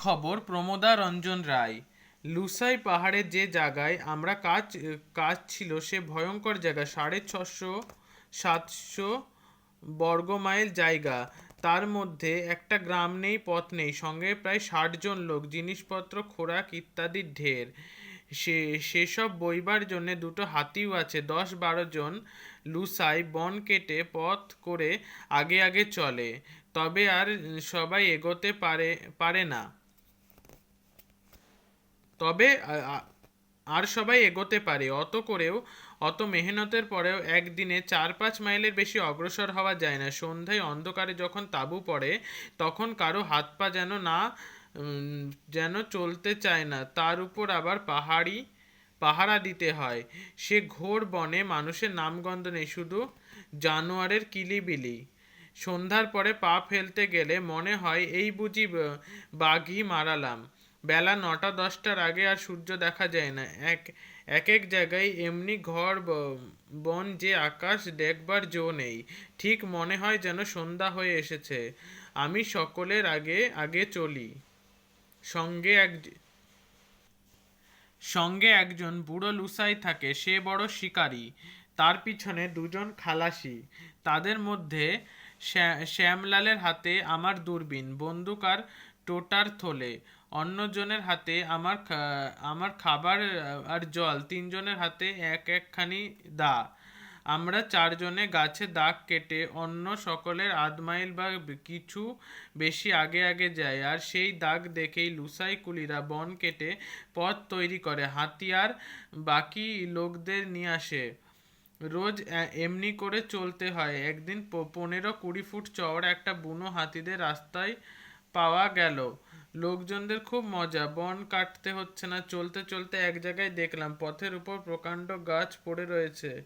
খবর, প্রমোদা রঞ্জন রায়। লুসাই পাহাড়ে যে জায়গায় আমরা কাজ কাজ ছিল, সে ভয়ঙ্কর জায়গা, সাড়ে ছশো, সাতশো বর্গমাইল জায়গা। তার মধ্যে একটা গ্রাম নেই, পথ নেই, সঙ্গে প্রায় ষাট জন লোক, জিনিসপত্র, খোরাক ইত্যাদির ঢের। সে, সেসব বইবার জন্যে দুটো হাতিও আছে, দশ বারো জন লুসাই বন কেটে পথ করে আগে আগে চলে। তবে আর সবাই এগোতে পারে পারে না। তবে আর সবাই এগোতে পারে। অত করেও, অত মেহনতের পরেও একদিনে চার পাঁচ মাইলের বেশি অগ্রসর হওয়া যায় না। সন্ধ্যায় অন্ধকারে যখন তাঁবু পড়ে, তখন কারও হাত পা যেন না যেন চলতে চায় না। তার উপর আবার পাহাড়ি, পাহারা দিতে হয়। সে ঘোর বনে মানুষের নামগন্ধ নেই, শুধু জানোয়ারের কিলিবিলি। সন্ধ্যার পরে পা ফেলতে গেলে মনে হয়, এই বুঝি বাঘই মারালাম। বেলা নটা দশটার আগে আর সূর্য দেখা যায় না। এক এক এক জায়গায় এমনি ঘর বন যে আকাশ দেখবার জো নেই। ঠিক মনে হয় যেন সন্ধ্যা হয়ে এসেছে। আমি সকলের আগে আগে চলি। সঙ্গে এক, সঙ্গে একজন বুড়ো লুসাই থাকে, সে বড় শিকারী। তার পিছনে দুজন খালাসি। তাদের মধ্যে শ্যা- শ্যামলালের হাতে আমার দূরবীন, বন্দুক আর টোটার থলে। অন্যজনের হাতে আমার আমার খাবার আর জল, তিনজনের হাতে এক একখানি দা। আমরা চারজনে গাছে দাগ কেটে অন্য সকলের আধ মাইল বা কিছু বেশি আগে আগে যায় আর সেই দাগ দেখেই লুসাই কুলিরা বন কেটে পথ তৈরি করে হাতিয়ার বাকি লোকদের নিয়ে আসে। রোজ এমনি করে চলতে হয়। একদিন পনেরো কুড়ি ফুট চওড়া একটা বুনো হাতিদের রাস্তায় পাওয়া গেল। লোকজনদের খুব মজা। বন কাটতে হচ্ছে না, চলতে চলতে এক জায়গায় দেখলাম, পথের উপর প্রকাণ্ড গাছ পড়ে রয়েছে।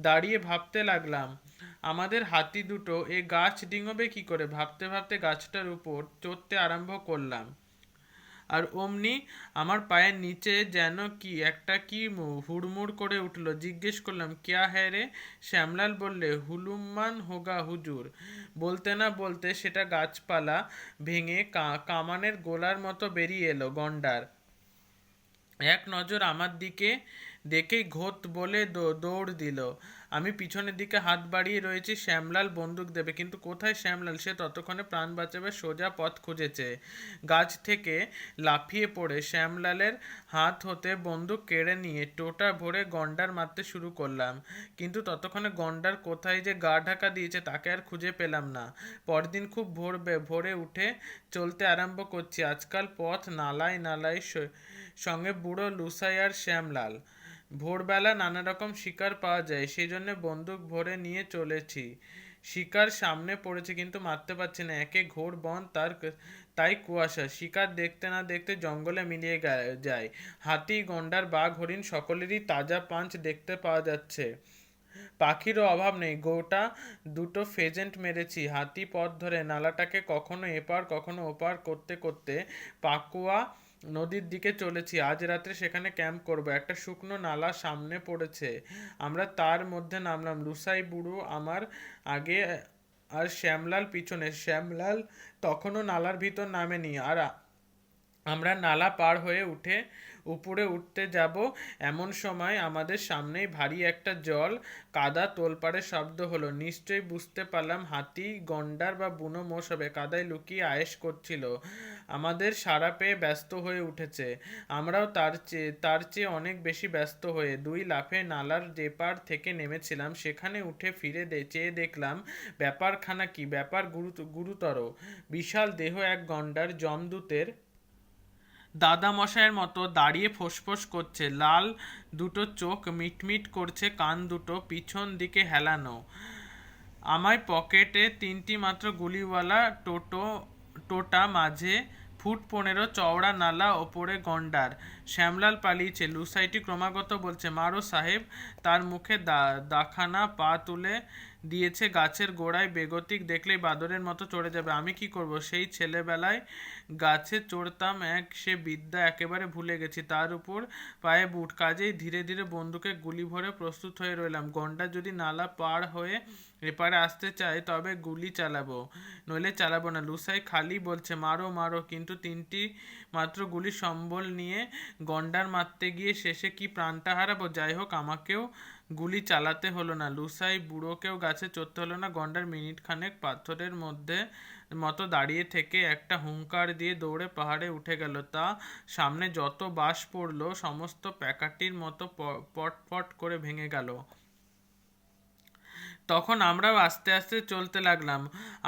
দাঁড়িয়ে ভাবতে লাগলাম, আমাদের হাতি দুটো এ গাছ ডিঙোবে কি করে? ভাবতে ভাবতে গাছটার উপর চড়তে আরম্ভ করলাম। আর অমনি আমার পায়ের নিচে যেন কি, একটা কি হুড়মুড় করে উঠল। জিজ্ঞেস করলাম, ক্যা হ্যাঁ রে? শ্যামলাল বললে, হুলুম্মান হোগা হুজুর। বলতে না বলতে সেটা গাছপালা ভেঙে কামানের গোলার মতো বেরিয়ে এলো গন্ডার। এক নজর আমার দিকে দেখেই ঘোত বলে দৌড় দিল। আমি পিছনের দিকে হাত বাড়িয়ে রয়েছি, শ্যামলাল বন্দুক দেবে। কিন্তু কোথায় শ্যামলাল? সে ততক্ষণে প্রাণ বাঁচাবে, সোজা পথ খুঁজেছে। গাছ থেকে লাফিয়ে পড়ে শ্যামলালের হাত হতে বন্দুক কেড়ে নিয়ে টোটা ভরে গন্ডার মারতে শুরু করলাম। কিন্তু ততক্ষণে গন্ডার কোথায় যে গা ঢাকা দিয়েছে তাকে আর খুঁজে পেলাম না। পরদিন খুব ভোর ভোরে উঠে চলতে আরম্ভ করছি। আজকাল পথ নালায় নালায় সঙ্গে বুড়ো লুসাই আর শ্যামলাল। ভোরবেলা নানা রকম শিকার পাওয়া যায় সেই জন্য বন্দুক ভরে নিয়ে চলেছি। শিকার সামনে পড়েছে কিন্তু মারতে পারছি না, একে ঘোর বন, তার তাই কুয়াশা। শিকার দেখতে না দেখতে জঙ্গলে মিলিয়ে যায়। হাতি, গন্ডার, বাঘ, হরিণ সকলেরই তাজা পাঞ্চ দেখতে পাওয়া যাচ্ছে। পাখিরও অভাব নেই। গোটা দুটো ফেজেন্ট মেরেছি। হাতি পথ ধরে নালাটাকে কখনো এপার, কখনো ওপার করতে করতে পাকুয়া নদীর দিকে চলেছি। আজ রাত্রে সেখানে ক্যাম্প করব। একটা শুকনো নালা সামনে পড়েছে। আমরা তার মধ্যে নামলাম। লুসাই বুড়ো আমার আগে আর শ্যামলাল পিছনে। শ্যামলাল তখনও নালার ভিতর নামেনি। আর আমরা নালা পার হয়ে উঠে উপরে উঠতে যাব। এমন সময় আমাদের সামনেই ভারী একটা জল কাদা তোলপাড়ে শব্দ হলো। নিশ্চয়ই বুঝতে পারলাম হাতি, গন্ডার বা বুনো মোষ হবে কাদায় লুকিয়ে আয়েশ করছিল। আমাদের সারা পেয়ে ব্যস্ত হয়ে উঠেছে। আমরাও তার চেয়ে তার চেয়ে অনেক বেশি ব্যস্ত হয়ে দুই লাফে নালার যে পার থেকে নেমেছিলাম। সেখানে উঠে ফিরে দে, চেয়ে দেখলাম ব্যাপারখানা কি? ব্যাপার গুরুত, গুরুতর। বিশাল দেহ এক গন্ডার জমদূতের দাদা মশাইয়ের মতো দাঁড়িয়ে ফোঁসফোঁস করছে। লাল দুটো চোখ মিটমিট করছে, কান দুটো পিছন দিকে হেলানো। আমায় পকেটে তিনটি মাত্র গুলিওয়ালা টোটো, টোটা মাঝে ফুট পনেরো চওড়া নালা ওপরে গন্ডার। শ্যামলাল পালিয়েছে। লুসাইটি ক্রমাগত বলছে, মারো সাহেব। তার মুখে দা, দাখানা পা তুলে দিয়েছে, গাছের গোড়ায় বেগতিক দেখলেই বাদরের মতো চড়ে যাবে। আমি কি করব? সেই ছেলেবেলায় গাছে চড়তাম এক, সে বিদ্যা একেবারে ভুলে গেছি। তার উপর পায়ে বুট। কাজেই ধীরে ধীরে বন্দুকে গুলি ভরে প্রস্তুত হয়ে রইলাম। গন্ডা যদি নালা পার হয়ে এপারে আসতে চায়, তবে গুলি চালাবো। নইলে চালাবো না। লুসাই খালি বলছে, মারো মারো। কিন্তু তিনটি মাত্র গুলি সম্বল নিয়ে গন্ডার মারতে গিয়ে শেষে কি প্রাণটা হারাবো? যাই হোক, আমাকেও গুলি চালাতে হলো না। লুসাই বুড়োকেও গাছে চড়তে হলো না। গন্ডার মিনিট খানেক পাথরের মধ্যে মতো দাঁড়িয়ে থেকে একটা হুঙ্কার দিয়ে দৌড়ে পাহাড়ে উঠে গেল। তা সামনে যত বাস পড়ল, সমস্ত প্যাকাটির মতো প- পট পট করে ভেঙে গেল। তখন আমরাও আস্তে আস্তে চলতে লাগলাম।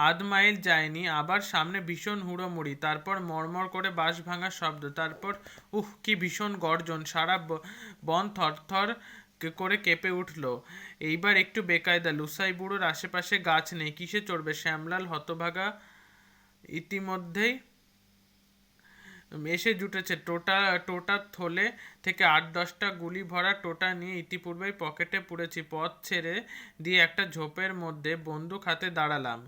আধ মাইল যায়নি আবার সামনে ভীষণ হুড়োমুড়ি, তারপর মরমর করে বাঁশ ভাঙার শব্দ, তারপর উহ, কি ভীষণ গর্জন, সারা বন থরথর করে কেঁপে উঠল। এইবার একটু বেকায়দা, লুসাই বুড়োর আশেপাশে গাছ নেই, কিসে চড়বে? শ্যামলাল হতভাগা ইতিমধ্যেই এসে জুটেছে টোটা টোটা থলে থেকে আট দশটা গুলি ভরা টোটা নিয়ে ইতিপূর্বেই পকেটে পুড়েছি। পথ ছেড়ে দিয়ে একটা ঝোপের মধ্যে বন্দুক হাতে দাঁড়ালাম।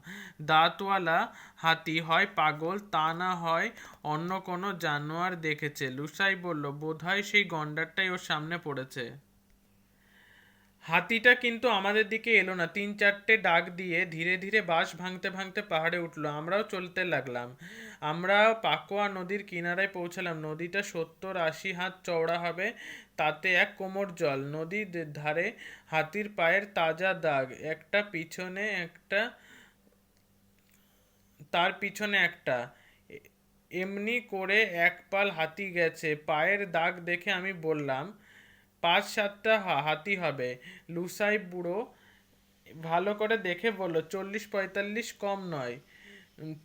দাঁতওয়ালা হাতি হয় পাগল, তা না হয় অন্য কোনো জানোয়ার দেখেছে। লুসাই বলল, বোধহয় সেই গন্ডারটাই ওর সামনে পড়েছে। হাতিটা কিন্তু আমাদের দিকে এলো না। তিন চারটে ডাক দিয়ে ধীরে ধীরে বাঁশ ভাঙতে ভাঙতে পাহাড়ে উঠল। আমরাও চলতে লাগলাম। আমরা পাকোয়া নদীর কিনারায় পৌঁছালাম। নদীটা সত্তর আশি হাত চওড়া হবে। তাতে এক কোমর জল। নদীর ধারে হাতির পায়ের তাজা দাগ। একটা পিছনে একটা, তার পিছনে একটা। এমনি করে এক পাল হাতি গেছে। পায়ের দাগ দেখে আমি বললাম পাঁচ সাতটা হাতি হবে। লুসাই বুড়ো ভালো করে দেখে বলল চল্লিশ পঁয়তাল্লিশ কম নয়।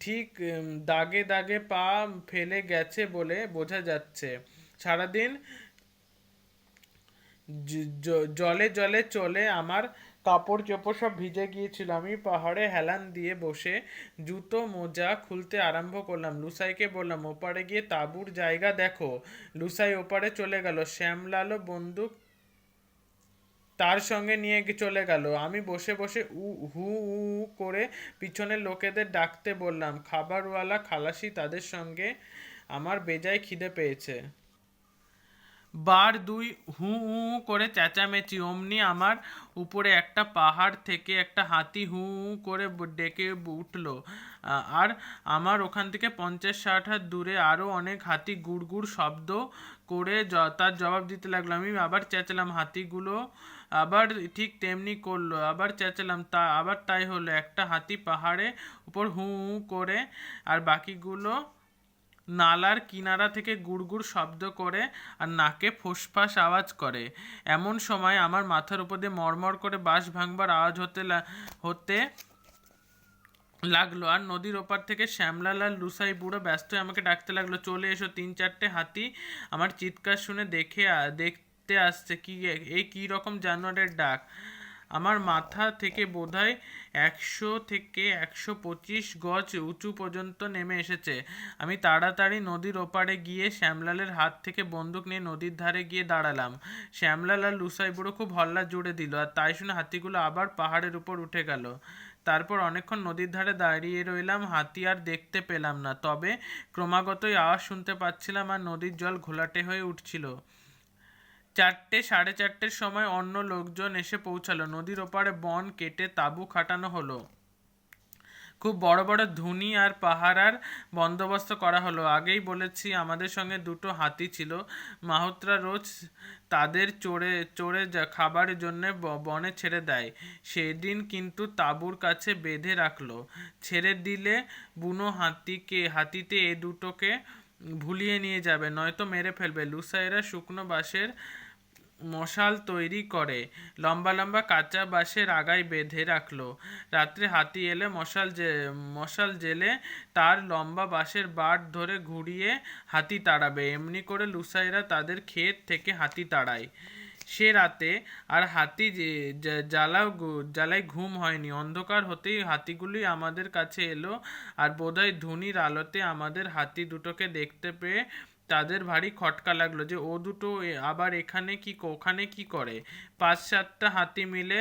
ঠিক দাগে দাগে পা ফেলে গেছে বলে বোঝা যাচ্ছে। সারাদিন জলে জলে চলে আমার কাপড় চোপড় সব ভিজে গিয়েছিল। আমি পাহাড়ে হেলান দিয়ে বসে জুতো, মোজা খুলতে আরম্ভ করলাম। লুসাইকে বললাম, ওপারে গিয়ে তাঁবুর জায়গা দেখো। লুসাই ওপারে চলে গেল। শ্যামলালও বন্দুক তার সঙ্গে নিয়ে চলে গেল। আমি বসে বসে উ, হু উ করে পিছনের লোকেদের ডাকতে বললাম, খাবারওয়ালা খালাসি তাদের সঙ্গে আমার বেজায় খিদে পেয়েছে। বার দুই হু হু করে চেঁচামেচি, অমনি আমার উপরে একটা পাহাড় থেকে একটা হাতি হু হু করে ডেকে উঠল। আর আমার ওখান থেকে পঞ্চাশ, ষাট হাত দূরে আরও অনেক হাতি গুড় গুড় শব্দ করে তার জবাব দিতে লাগল। আমি আবার চেঁচালাম, হাতিগুলো আবার ঠিক তেমনি করল, আবার চেঁচালাম, তা আবার তাই হলো। একটা হাতি পাহাড়ে উপর হু হু করে আর বাকিগুলো নালার কিনারা থেকে গুড়গুড় শব্দ করে আর নাকে ফোসফাস আওয়াজ করে। এমন সময় আমার মাথার উপর দিয়ে মরমর করে বাঁশ ভাঙবার আওয়াজ হতে হতে লাগল। আর নদীর ওপার থেকে শ্যামলাল আর লুসাই বুড়ো ব্যস্ত আমাকে ডাকতে লাগল, চলে এসো তিন চারটে হাতি। আমার চিৎকার শুনে দেখে দেখতে আসছে, কি এই কী রকম জানোয়ারের ডাক? আমার মাথা থেকে বোধহয় একশো থেকে একশো পঁচিশ গজ উঁচু পর্যন্ত নেমে এসেছে। আমি তাড়াতাড়ি নদীর ওপারে গিয়ে শ্যামলালের হাত থেকে বন্দুক নিয়ে নদীর ধারে গিয়ে দাঁড়ালাম। শ্যামলাল আর লুসাই বুড়ো খুব হল্লা জুড়ে দিল আর তাই শুনে হাতিগুলো আবার পাহাড়ের উপর উঠে গেল। তারপর অনেকক্ষণ নদীর ধারে দাঁড়িয়ে রইলাম হাতি আর দেখতে পেলাম না। তবে ক্রমাগতই আওয়াজ শুনতে পাচ্ছিলাম আর নদীর জল ঘোলাটে হয়ে উঠছিল। চারটে, সাড়ে চারটের সময় অন্য লোকজন এসে পৌঁছালো। নদীর ওপারে বন কেটে তাঁবু খাটানো হলো। খুব বড় বড় ধুনি আর পাহারার বন্দোবস্ত করা হলো। আগেই বলেছি, আমাদের সঙ্গে দুটো হাতি ছিল। মাহোত্রা রোজ তাদের চড়ে চড়ে খাবারের জন্য বনে ছেড়ে দেয়। সেদিন কিন্তু তাঁবুর কাছে বেঁধে রাখল। ছেড়ে দিলে বুনো হাতিকে, হাতিতে এ দুটোকে ভুলিয়ে নিয়ে যাবে, নয়তো মেরে ফেলবে। লুসাইরা শুকনো বাঁশের মশাল তৈরি করে। লম্বা লম্বা কাঁচা বাঁশের আগায় বেঁধে রাখল। রাত্রে হাতি এলে মশাল জে মশাল জেলে তার লম্বা বাঁশের বাট ধরে ঘুরিয়ে হাতি তাড়াবে। এমনি করে লুসাইরা তাদের ক্ষেত থেকে হাতি তাড়ায়। সে রাতে আর হাতি যে- জ্বালাও জ্বালায় ঘুম হয়নি। অন্ধকার হতেই হাতিগুলি আমাদের কাছে এলো আর বোধহয় ধুনির আলোতে আমাদের হাতি দুটোকে দেখতে পেয়ে তাদের ভারী খটকা লাগল যে ও দুটো আবার এখানে কি, ওখানে কি করে? পাঁচ সাতটা হাতি মিলে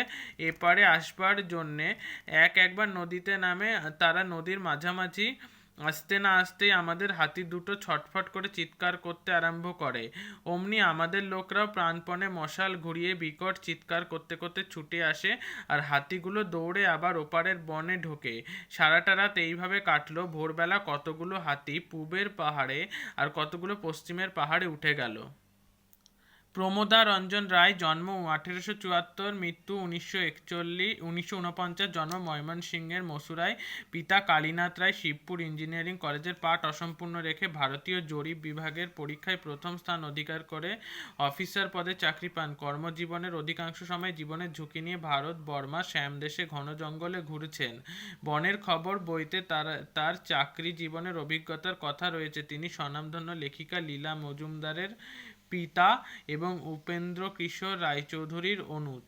এপারে আসবার জন্যে এক একবার নদীতে নামে, তারা নদীর মাঝামাঝি আসতে না আসতেই আমাদের হাতি দুটো ছটফট করে চিৎকার করতে আরম্ভ করে। অমনি আমাদের লোকরাও প্রাণপণে মশাল ঘুরিয়ে বিকট চিৎকার করতে করতে ছুটে আসে আর হাতিগুলো দৌড়ে আবার ওপারের বনে ঢোকে। সারাটা রাত এইভাবে কাটলো, ভোরবেলা কতগুলো হাতি পূবের পাহাড়ে আর কতগুলো পশ্চিমের পাহাড়ে উঠে গেল। প্রমোদা রঞ্জন রায় জন্ম আঠেরোশো চুয়াত্তর, মৃত্যু উনিশশো একচল্লিশ, উনিশশো উনপঞ্চাশ, জন্ম ময়মনসিংহের মসুরায় পিতা কালীনাথ রায় শিবপুর ইঞ্জিনিয়ারিং কলেজের পাঠ অসম্পূর্ণ রেখে ভারতীয় জরিপ বিভাগের পরীক্ষায় প্রথম স্থান অধিকার করে অফিসার পদে চাকরি পান। কর্মজীবনের অধিকাংশ সময় জীবনের ঝুঁকি নিয়ে ভারত, বর্মা, শ্যাম দেশে ঘন জঙ্গলে ঘুরেছেন। বনের খবর বইতে তার তার চাকরি জীবনের অভিজ্ঞতার কথা রয়েছে। তিনি স্বনামধন্য লেখিকা লীলা মজুমদারের পিতা এবং উপেন্দ্র কিশোর রায়চৌধুরীর অনুজ।